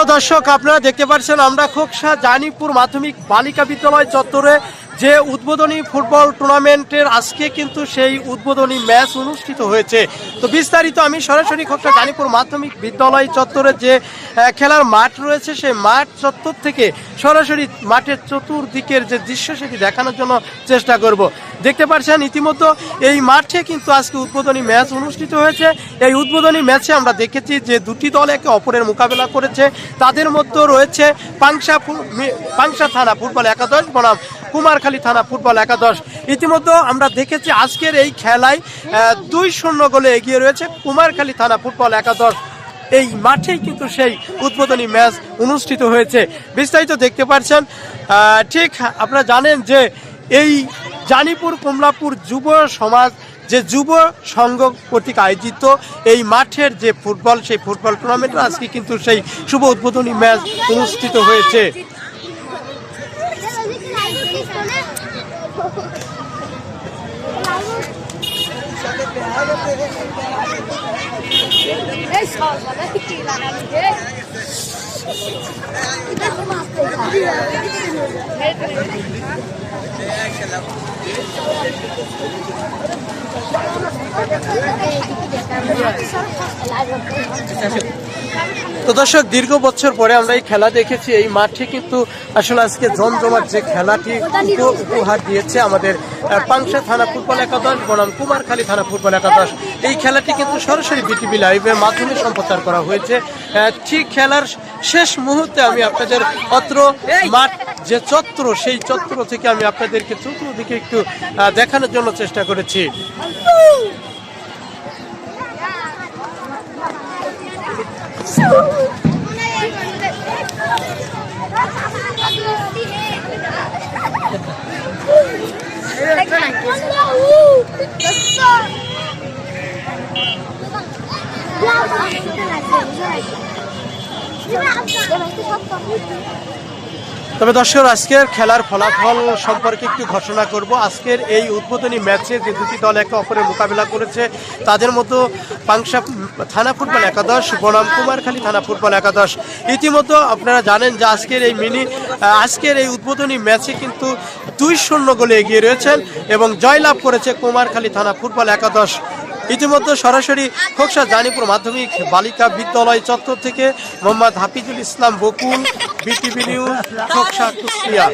প্রিয় দর্শক, আপনারা দেখতে পাচ্ছেন আমরা খোকসা জানিপুর মাধ্যমিক বালিকা বিদ্যালয় চত্বরে যে উদ্বোধনী ফুটবল টুর্নামেন্টের আজকে কিন্তু সেই উদ্বোধনী ম্যাচ অনুষ্ঠিত হয়েছে। তো বিস্তারিত আমি সরাসরি খোকসা জানিপুর মাধ্যমিক বিদ্যালয় চত্বরে যে খেলার মাঠ রয়েছে, সেই মাঠ চত্বর থেকে সরাসরি মাঠের চতুর্দিকের যে দৃশ্য সেটি দেখানোর জন্য চেষ্টা করব। দেখতে পাচ্ছেন ইতিমধ্যে এই মাঠে কিন্তু আজকে উদ্বোধনী ম্যাচ অনুষ্ঠিত হয়েছে। এই উদ্বোধনী ম্যাচে আমরা দেখেছি যে দুটি দল একে অপরের মোকাবেলা করেছে। তাদের মধ্যে রয়েছে পাংশা পাংশা থানা ফুটবল একাদশ, বনাম কুমারখালী থানা ফুটবল একাদশ। ইতিমধ্যে আমরা দেখেছি আজকের এই খেলায় দুই শূন্য গোলে এগিয়ে রয়েছে কুমারখালী থানা ফুটবল একাদশ। এই মাঠেই কিন্তু সেই উদ্বোধনী ম্যাচ অনুষ্ঠিত হয়েছে। বিস্তারিত দেখতে পাচ্ছেন ঠিক আপনারা জানেন যে এই জানিপুর কমলাপুর যুব সমাজ যে যুব সংঘ কর্তৃক আয়োজিত এই মাঠের যে ফুটবল, সেই ফুটবল টুর্নামেন্ট আজকে কিন্তু সেই শুভ উদ্বোধনী ম্যাচ অনুষ্ঠিত হয়েছে। তো দর্শক দীর্ঘ বছর পরে আমরা এই খেলা দেখেছি এই মাঠে কিন্তু আসলে আজকে জমজমাট যে খেলাটি উপ- উপহার দিয়েছে আমাদের পাংশা থানা ফুটবল একাদশ বনাম কুমারখালী থানা ফুটবল একাদশ। এই খেলাটি কিন্তু সরাসরি বিটিভি লাইভের মাধ্যমে সম্প্রচার করা হয়েছে। ঠিক খেলার শেষ মুহূর্তে আমি আপনাদের অত্র মাঠ যে চত্র সেই চত্র থেকে আমি আপনাদেরকে চতুর্দিকে একটু দেখানোর জন্য চেষ্টা করেছি। তবে দর্শক, আজকের খেলার ফলাফল সম্পর্কে একটু ঘোষণা করব। আজকের এই উদ্বোধনী ম্যাচে যে দুটি দল একে অপরের মোকাবিলা করেছে, তাদের মতো পাংশা থানা ফুটবল একাদশ, বনাম কুমারখালী থানা ফুটবল একাদশ। ইতিমধ্যে আপনারা জানেন যে আজকের এই মিনি, আজকের এই উদ্বোধনী ম্যাচে কিন্তু দুই শূন্য গোলে এগিয়ে রয়েছেন এবং জয়লাভ করেছে কুমারখালী থানা ফুটবল একাদশ। ইতিমধ্যে সরাসরি খোকসা জানিপুর মাধ্যমিক বালিকা বিদ্যালয় চত্বর থেকে মোহাম্মদ হাফিজুল ইসলাম বকুল, বিটিভি নিউজ, খোকসা কুষ্টিয়া।